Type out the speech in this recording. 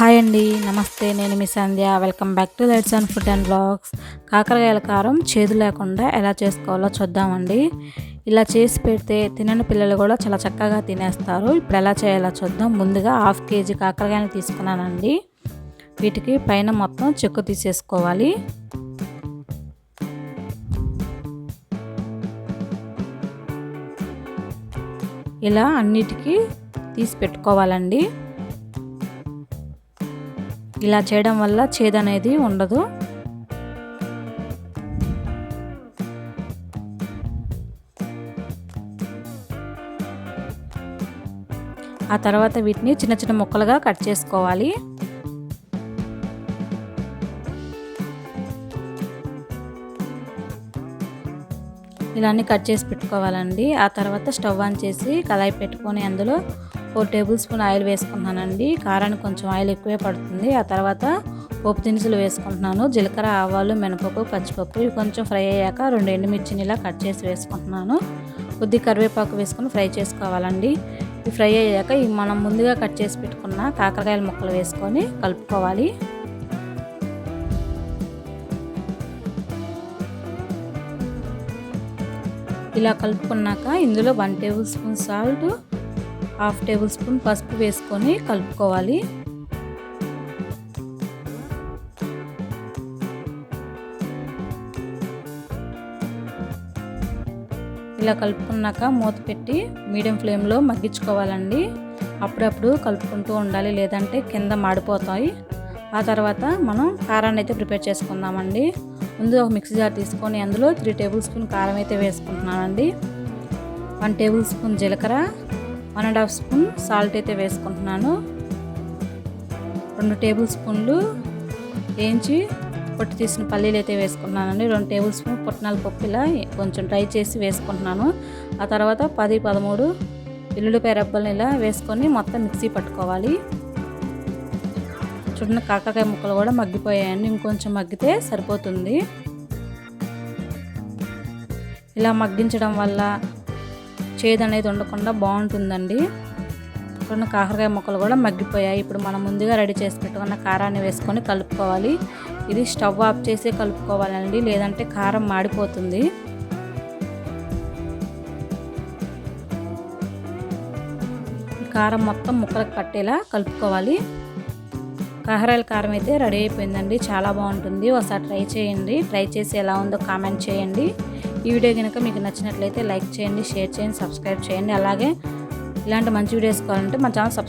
Hi అండి నమస్తే నేను మీ Sandhya. Welcome back to lights and food and blogs కాకరకాయల కారం చేదు లేకుండా ఎలా చేసుకోవాలో చూద్దామండి. ఇలా చేసి పెడితే తినని పిల్లలు కూడా చాలా చక్కగా తినేస్తారు. ఇప్పుడు ఎలా చేయాలో చూద్దాం. ముందుగా హాఫ్ కేజీ కాకరకాయలు తీసుకున్నానండి. వీటికి పైన మొత్తం చెక్కు తీసేసుకోవాలి. ఇలా అన్నిటికీ తీసి పెట్టుకోవాలండి. ఇలా చేయడం వల్ల చేదు అనేది ఉండదు. ఆ తర్వాత వీటిని చిన్న చిన్న ముక్కలుగా కట్ చేసుకోవాలి. ఇలాన్ని కట్ చేసి పెట్టుకోవాలండి. ఆ తర్వాత స్టవ్ ఆన్ చేసి కళాయి పెట్టుకొని అందులో ఫోర్ టేబుల్ స్పూన్ ఆయిల్ వేసుకుంటున్నానండి. కారానికి కొంచెం ఆయిల్ ఎక్కువే పడుతుంది. ఆ తర్వాత పోపు దినుసులు వేసుకుంటున్నాను. జీలకర్ర ఆవాలు మినపప్పు పచ్చిపప్పు ఇవి కొంచెం ఫ్రై అయ్యాక రెండు ఎండుమిర్చిని ఇలా కట్ చేసి వేసుకుంటున్నాను. కొద్ది కరివేపాకు వేసుకొని ఫ్రై చేసుకోవాలండి. ఇవి ఫ్రై అయ్యాక ఇవి మనం ముందుగా కట్ చేసి పెట్టుకున్న కాకరకాయల ముక్కలు వేసుకొని కలుపుకోవాలి. ఇలా కలుపుకున్నాక ఇందులో one tablespoon salt half tablespoon పసుపు వేసుకొని కలుపుకోవాలి. ఇలా కలుపుకున్నాక మూత పెట్టి మీడియం ఫ్లేమ్లో మగ్గించుకోవాలండి. అప్పుడప్పుడు కలుపుకుంటూ ఉండాలి లేదంటే కింద మాడిపోతాయి. ఆ తర్వాత మనం కారాన్ని అయితే ప్రిపేర్ చేసుకుందామండి. ముందు ఒక మిక్సీ జార్ తీసుకొని అందులో త్రీ టేబుల్ స్పూన్ కారం అయితే వేసుకుంటున్నానండి. వన్ టేబుల్ స్పూన్ జీలకర్ర one and half spoon salt అయితే వేసుకుంటున్నాను. రెండు టేబుల్ స్పూన్లు వేయించి పొట్టు తీసిన పల్లీలు అయితే వేసుకుంటున్నానండి. రెండు టేబుల్ స్పూన్ పుట్నాల పప్పు ఇలా కొంచెం డ్రై చేసి వేసుకుంటున్నాను. ఆ తర్వాత పది పదమూడు ఎల్లుల్లిపాయ రెబ్బలను ఇలా వేసుకొని మొత్తం మిక్సీ పట్టుకోవాలి. చూడండి కాకరకాయ ముక్కలు కూడా మగ్గిపోయాయండి. ఇంకొంచెం మగ్గితే సరిపోతుంది. ఇలా మగ్గించడం వల్ల చేదు అనేది ఉండకుండా బాగుంటుందండి. ఇప్పుడు కాకరకాయ ముక్కలు కూడా మగ్గిపోయాయి. ఇప్పుడు మనం ముందుగా రెడీ చేసి పెట్టుకున్న కారాన్ని వేసుకొని కలుపుకోవాలి. ఇది స్టవ్ ఆఫ్ చేసి కలుపుకోవాలండి. లేదంటే కారం మాడిపోతుంది. కారం మొత్తం ముక్కలకు పట్టేలా కలుపుకోవాలి. కాకరాయల కారం అయితే రెడీ అయిపోయిందండి. చాలా బాగుంటుంది. ఒకసారి ట్రై చేయండి. ట్రై చేసి ఎలా ఉందో కామెంట్ చేయండి. ఈ వీడియో కనుక మీకు నచ్చినట్లయితే లైక్ చేయండి షేర్ చేయండి సబ్స్క్రైబ్ చేయండి. అలాగే ఇలాంటి మంచి వీడియోస్ కావాలంటే మా ఛానల్ సబ్స్క్రైబ్